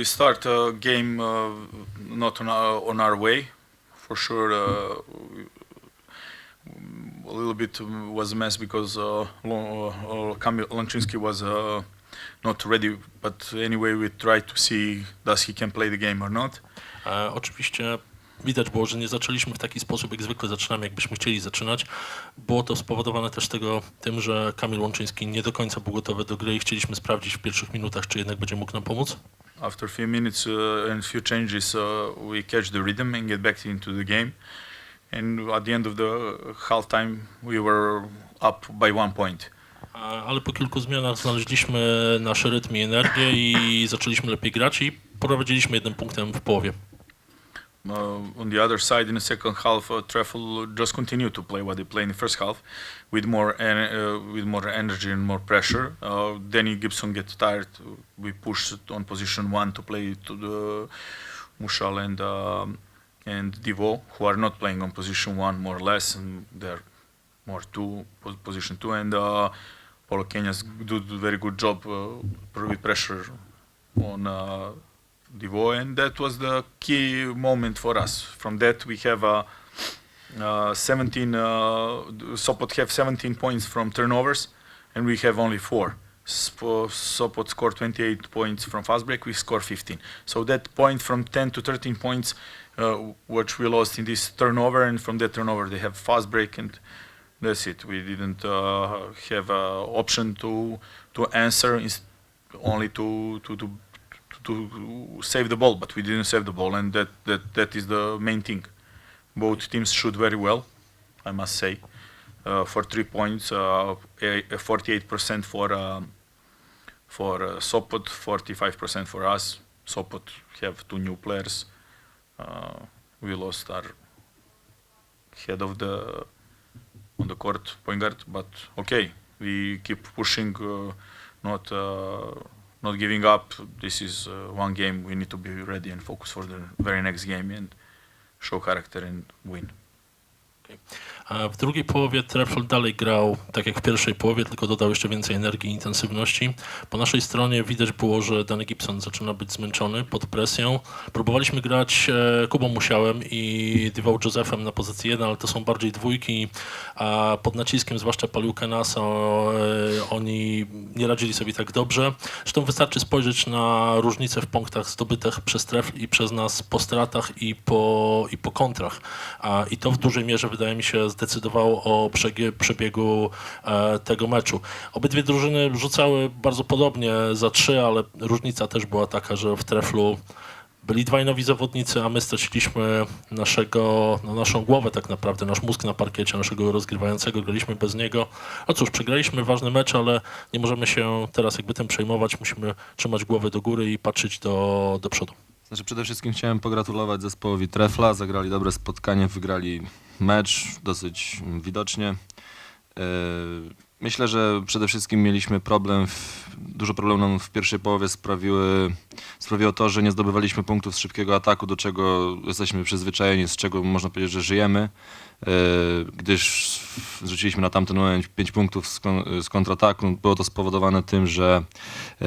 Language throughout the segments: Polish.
we start a game uh, not on our, on our way. For sure, uh, a little bit was a mess because uh, Lo- uh, Lanchinski was uh, not ready. But anyway, we tried to see does he can play the game or not. E, oczywiście widać było, że nie zaczęliśmy w taki sposób, jak zwykle zaczynamy, jakbyśmy chcieli zaczynać. Było to spowodowane też tego, tym, że Kamil Łączyński nie do końca był gotowy do gry i chcieliśmy sprawdzić w pierwszych minutach, czy jednak będzie mógł nam pomóc. After a few minutes uh, and few changes, uh, we catch the rhythm and get back into the game. And at the end of the halftime, we were up by one point. Ale po kilku zmianach znaleźliśmy nasz rytm i energię i zaczęliśmy lepiej grać i prowadziliśmy jednym punktem w połowie. Uh, on the other side, in the second half, uh, just continued to play what they played in the first half, with more uh, with more energy and more pressure. Uh, Danny Gibson gets tired. We pushed on position one to play to the Mushal and um and Divo, who are not playing on position one more or less, and they're more two position two. And uh, Paulo Kenya's do do very good job uh, with pressure on. And that was the key moment for us. From that, we have uh, uh, 17. Uh, Sopot have 17 points from turnovers, and we have only four. Sopot scored 28 points from fast break. We score 15. So that point from 10 to 13 points, uh, which we lost in this turnover, and from that turnover they have fast break, and that's it. We didn't uh, have a option to to answer, only to to to to save the ball, but we didn't save the ball, and that, that, that is the main thing. Both teams shoot very well, I must say. Uh, for three points, uh, a- a 48% for um, for uh, Sopot, 45% for us. Sopot have two new players. Uh, we lost our head of the on the court point guard, but okay, we keep pushing, uh, not uh, not giving up. This is uh, one game. We need to be ready and focus for the very next game and show character and win. A W drugiej połowie Trefl dalej grał tak jak w pierwszej połowie, tylko dodał jeszcze więcej energii i intensywności. Po naszej stronie widać było, że Danny Gibson zaczyna być zmęczony pod presją. Próbowaliśmy grać e, Kubą Musiałem i Diwał Josephem na pozycji 1, ale to są bardziej dwójki, a pod naciskiem, zwłaszcza Paliu Kenasa, e, oni nie radzili sobie tak dobrze. Zresztą wystarczy spojrzeć na różnice w punktach zdobytych przez Trefl i przez nas po stratach i po, i po kontrach. A, I to w dużej mierze, wydaje mi się, zdecydowało o przebiegu e, tego meczu. Obydwie drużyny rzucały bardzo podobnie za trzy, ale różnica też była taka, że w Treflu byli dwaj nowi zawodnicy, a my straciliśmy naszego, no naszą głowę tak naprawdę, nasz mózg na parkiecie, naszego rozgrywającego, graliśmy bez niego. No cóż, przegraliśmy ważny mecz, ale nie możemy się teraz jakby tym przejmować, musimy trzymać głowę do góry i patrzeć do, do przodu. Znaczy przede wszystkim chciałem pogratulować zespołowi Trefla, zagrali dobre spotkanie, wygrali mecz dosyć widocznie. Yy, Myślę, że przede wszystkim mieliśmy problem, w, dużo problemów nam w pierwszej połowie sprawiły, sprawiło to, że nie zdobywaliśmy punktów z szybkiego ataku, do czego jesteśmy przyzwyczajeni, z czego można powiedzieć, że żyjemy, yy, gdyż zrzuciliśmy na tamten moment 5 punktów z, kon, z kontrataku. Było to spowodowane tym, że yy,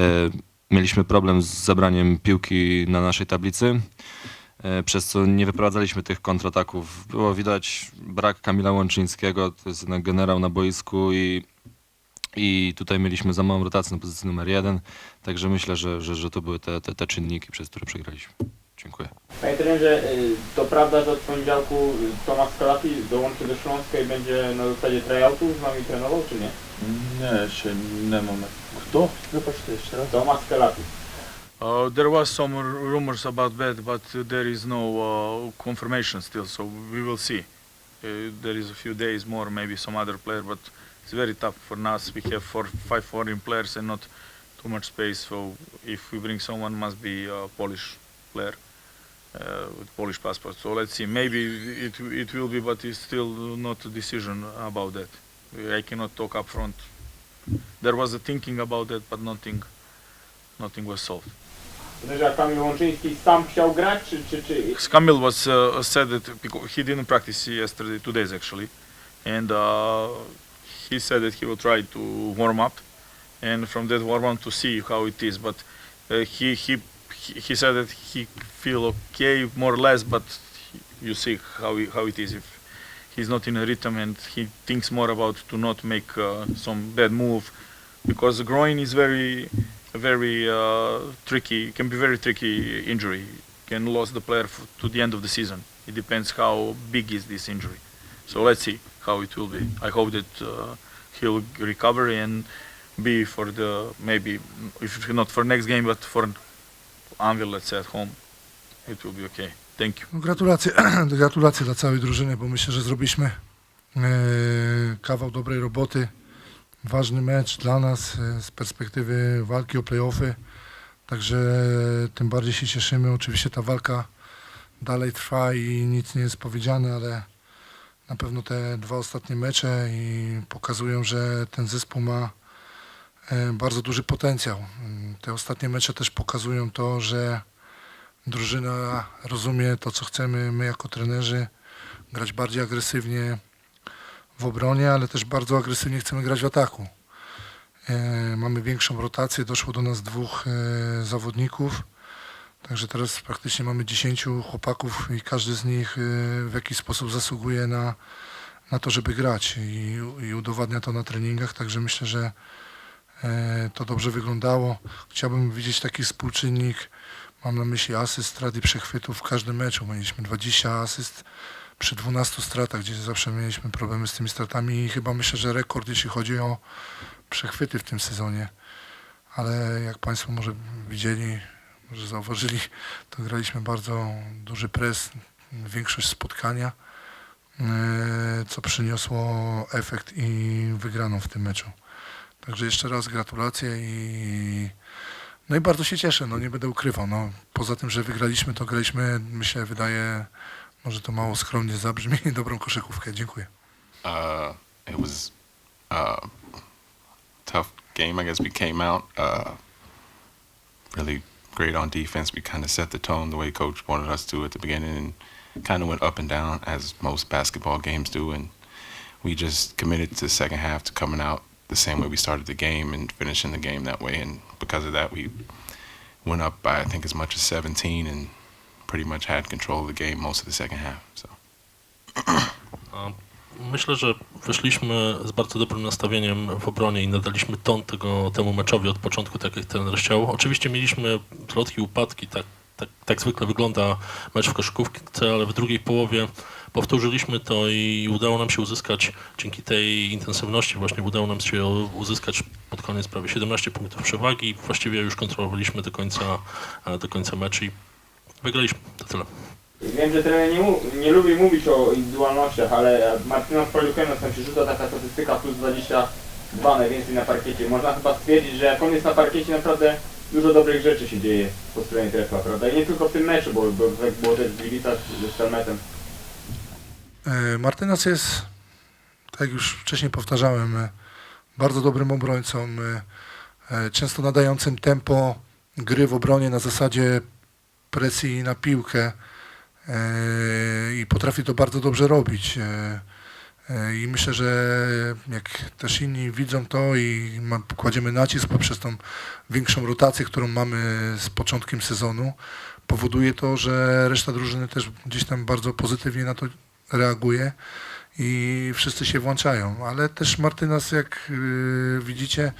mieliśmy problem z zabraniem piłki na naszej tablicy, e, przez co nie wyprowadzaliśmy tych kontrataków. Było widać brak Kamila Łączyńskiego, to jest jednak generał na boisku i, i tutaj mieliśmy za małą rotację na pozycji numer jeden, także myślę, że, że, że to były te, te, te czynniki, przez które przegraliśmy. Dziękuję. Panie trenerze, y, to prawda, że od poniedziałku y, Tomasz Kalafi dołączy do Śląska i będzie na zasadzie tryoutów z wami trenował, czy nie? Nie, jeszcze nie mamy. Kto? Zobaczcie jeszcze raz. Tomasz Kalafi. Uh, there was some rumors about that, but there is no uh, confirmation still, so we will see. Uh, there is a few days more, maybe some other player, but it's very tough for us. We have four, five foreign players and not too much space, so if we bring someone, must be a Polish player uh, with Polish passport. So let's see. Maybe it it will be, but it's still not a decision about that. I cannot talk up front. There was a thinking about that, but nothing, nothing was solved. Kamil was uh, said that he didn't practice yesterday, two days actually, and uh, he said that he will try to warm up, and from that warm up to see how it is. But uh, he he he, he said that he feel okay more or less, but you see how he, how it is if he's not in a rhythm and he thinks more about to not make uh, some bad move because the groin is very very uh, tricky can be very tricky injury. Can lose the player to the end of the season. It depends how big is this injury. So let's see how it will be. I hope that uh, he'll recover and be for the maybe if not for next game but for Anvil let's say at home it will be okay. Thank you. Gratulacje, gratulacje dla całej drużyny, bo myślę, że zrobiliśmy e, kawał dobrej roboty. Ważny mecz dla nas e, z perspektywy walki o playoffy. Także tym bardziej się cieszymy. Oczywiście ta walka dalej trwa i nic nie jest powiedziane, ale na pewno te dwa ostatnie mecze i pokazują, że ten zespół ma e, bardzo duży potencjał. Te ostatnie mecze też pokazują to, że drużyna rozumie to, co chcemy my jako trenerzy, grać bardziej agresywnie w obronie, ale też bardzo agresywnie chcemy grać w ataku. E, mamy większą rotację, doszło do nas dwóch e, zawodników, także teraz praktycznie mamy 10 chłopaków i każdy z nich e, w jakiś sposób zasługuje na, na to, żeby grać i, i udowadnia to na treningach, także myślę, że to dobrze wyglądało. Chciałbym widzieć taki współczynnik Mam na myśli asyst, strat i przechwytów w każdym meczu. Mieliśmy 20 asyst przy 12 stratach, gdzie zawsze mieliśmy problemy z tymi stratami i chyba myślę, że rekord, jeśli chodzi o przechwyty w tym sezonie. Ale jak Państwo może widzieli, może zauważyli, to graliśmy bardzo duży pres, większość spotkania, e, co przyniosło efekt i wygraną w tym meczu. Także jeszcze raz gratulacje i no i bardzo się cieszę, no nie będę ukrywał. No, poza tym, że wygraliśmy, to graliśmy, myślę, wydaje, może to mało skromnie zabrzmi, dobrą koszykówkę. Dziękuję. Uh, it was uh, tough game. I guess we came out uh, really great on defense. We kind of set the tone the way coach wanted us to at the beginning, and kind of went up and down as most basketball games do. And we just committed to the second half to coming out the same way we started the game and finishing the game that way. And because of that, we went up by I think as much as 17 and pretty much had control of the game most of the second half. So. Myślę, że wyszliśmy z bardzo dobrym nastawieniem w obronie i nadaliśmy ton tego, temu meczowi od początku, tak jak trener chciał. Oczywiście mieliśmy wzlotki, upadki, tak, tak, tak zwykle wygląda mecz w koszykówce, ale w drugiej połowie powtórzyliśmy to i udało nam się uzyskać, dzięki tej intensywności właśnie udało nam się uzyskać pod koniec prawie 17 punktów przewagi. Właściwie już kontrolowaliśmy do końca, do końca meczu i wygraliśmy. To tyle. Wiem, że trener nie, mu, nie lubi mówić o indywidualnościach, ale Martyna Palukenos tam się rzuca taka statystyka plus 22 najwięcej na parkiecie. Można chyba stwierdzić, że jak on jest na parkiecie naprawdę dużo dobrych rzeczy się dzieje po stronie trefla, prawda? I nie tylko w tym meczu, bo, bo jak było też w Gliwicach ze Stelmetem. E, Martynas jest, tak jak już wcześniej powtarzałem, e, bardzo dobrym obrońcą, e, e, często nadającym tempo gry w obronie na zasadzie presji na piłkę e, i potrafi to bardzo dobrze robić. E, e, I myślę, że jak też inni widzą to i kładziemy nacisk poprzez tą większą rotację, którą mamy z początkiem sezonu, powoduje to, że reszta drużyny też gdzieś tam bardzo pozytywnie na to reaguje i wszyscy się włączają. Ale też Martynas, jak y, widzicie,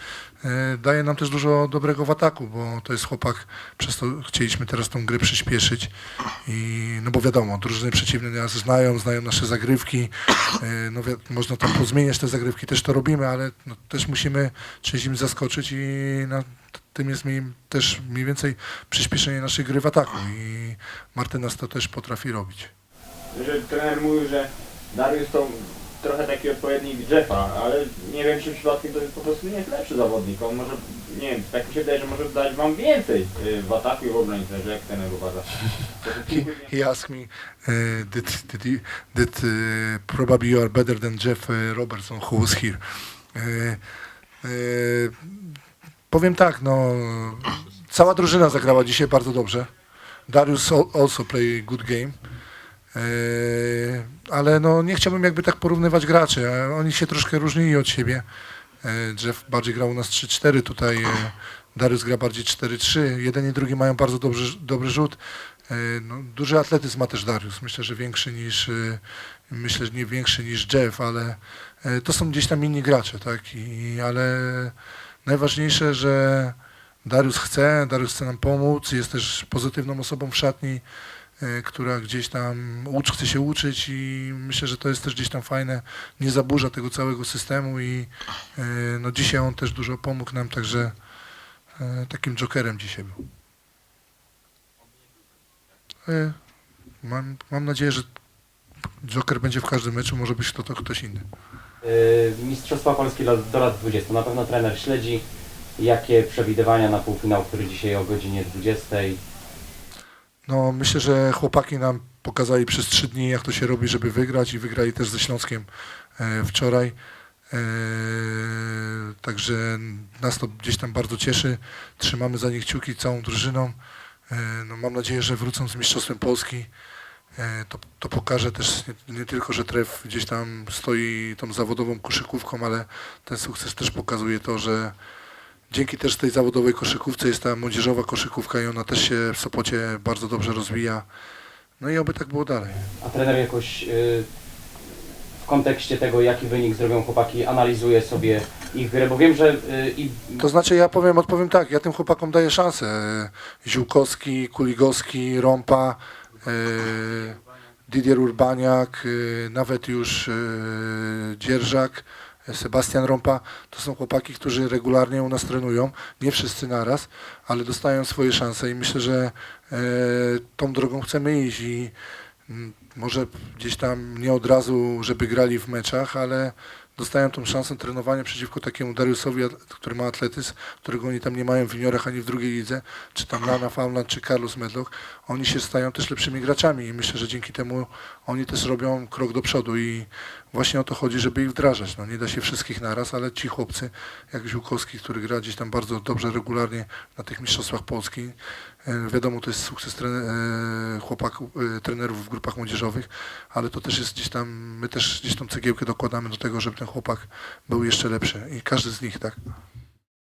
y, daje nam też dużo dobrego w ataku, bo to jest chłopak, przez to chcieliśmy teraz tą grę przyspieszyć. I, no bo wiadomo, drużyny przeciwne nas znają, znają nasze zagrywki. Y, no można tam pozmieniać te zagrywki, też to robimy, ale no, też musimy czymś im zaskoczyć i tym jest mi też mniej więcej przyspieszenie naszej gry w ataku i Martynas to też potrafi robić. Że trener mówił, że Darius to trochę taki odpowiednik Jeffa, ale nie wiem czy przypadkiem to po prostu nie jest lepszy zawodnik. On może, nie wiem, tak mi się wydaje, że może dać wam więcej y, w ataku i w obronie, że jak trener uważa. He, he asked me, uh, did, did, you, did uh, probably you are better than Jeff uh, Robertson, who was here. Uh, uh, powiem tak, no, cała drużyna zagrała dzisiaj bardzo dobrze. Darius al- also play good game. Uh, ale no, nie chciałbym jakby tak porównywać graczy. Oni się troszkę różnili od siebie. Uh, Jeff bardziej grał u nas 3-4, tutaj uh, Darius gra bardziej 4-3. Jeden i drugi mają bardzo dobry, dobry rzut. E, No, duży atletyzm ma też Darius. Myślę, że większy niż, e, myślę, że nie większy niż Jeff, ale e, to są gdzieś tam inni gracze, tak? I, ale najważniejsze, że Darius chce, Darius chce nam pomóc, jest też pozytywną osobą w szatni, e, która gdzieś tam ucz, chce się uczyć i myślę, że to jest też gdzieś tam fajne, nie zaburza tego całego systemu i e, no dzisiaj on też dużo pomógł nam, także e, takim jokerem dzisiaj był. E, Mam, mam nadzieję, że joker będzie w każdym meczu, może być to, to ktoś inny. Mistrzostwa Polski do lat 20. Na pewno trener śledzi. Jakie przewidywania na półfinał, który dzisiaj o godzinie 20? No, myślę, że chłopaki nam pokazali przez trzy dni, jak to się robi, żeby wygrać i wygrali też ze Śląskiem e, wczoraj. E, także nas to gdzieś tam bardzo cieszy. Trzymamy za nich kciuki całą drużyną. E, no, mam nadzieję, że wrócą z Mistrzostwem Polski. To, to pokaże też nie, nie tylko, że Tref gdzieś tam stoi tą zawodową koszykówką, ale ten sukces też pokazuje to, że Dzięki też tej zawodowej koszykówce jest ta młodzieżowa koszykówka i ona też się w Sopocie bardzo dobrze rozwija. No i oby tak było dalej. A trener jakoś yy, w kontekście tego, jaki wynik zrobią chłopaki, analizuje sobie ich grę, bo wiem, że yy, i To znaczy ja powiem, odpowiem tak, ja tym chłopakom daję szansę. E, Ziółkowski, Kuligowski, Rompa, e, Didier Urbaniak, e, nawet już e, Dzierżak, Sebastian Rompa, to są chłopaki, którzy regularnie u nas trenują, nie wszyscy naraz, ale dostają swoje szanse i myślę, że e, tą drogą chcemy iść i mm, może gdzieś tam nie od razu, żeby grali w meczach, ale dostają tą szansę trenowania przeciwko takiemu Dariusowi, który ma atletyzm, którego oni tam nie mają w juniorach ani w drugiej lidze, czy tam Lana Faunland, czy Carlos Medlock, oni się stają też lepszymi graczami i myślę, że dzięki temu oni też robią krok do przodu i właśnie o to chodzi, żeby ich wdrażać. No, nie da się wszystkich naraz, ale ci chłopcy, jak Ziółkowski, który gra gdzieś tam bardzo dobrze, regularnie na tych mistrzostwach Polski, e, wiadomo, to jest sukces trener, e, chłopaków, e, trenerów w grupach młodzieżowych, ale to też jest gdzieś tam, my też gdzieś tą cegiełkę dokładamy do tego, żeby ten chłopak był jeszcze lepszy i każdy z nich, tak.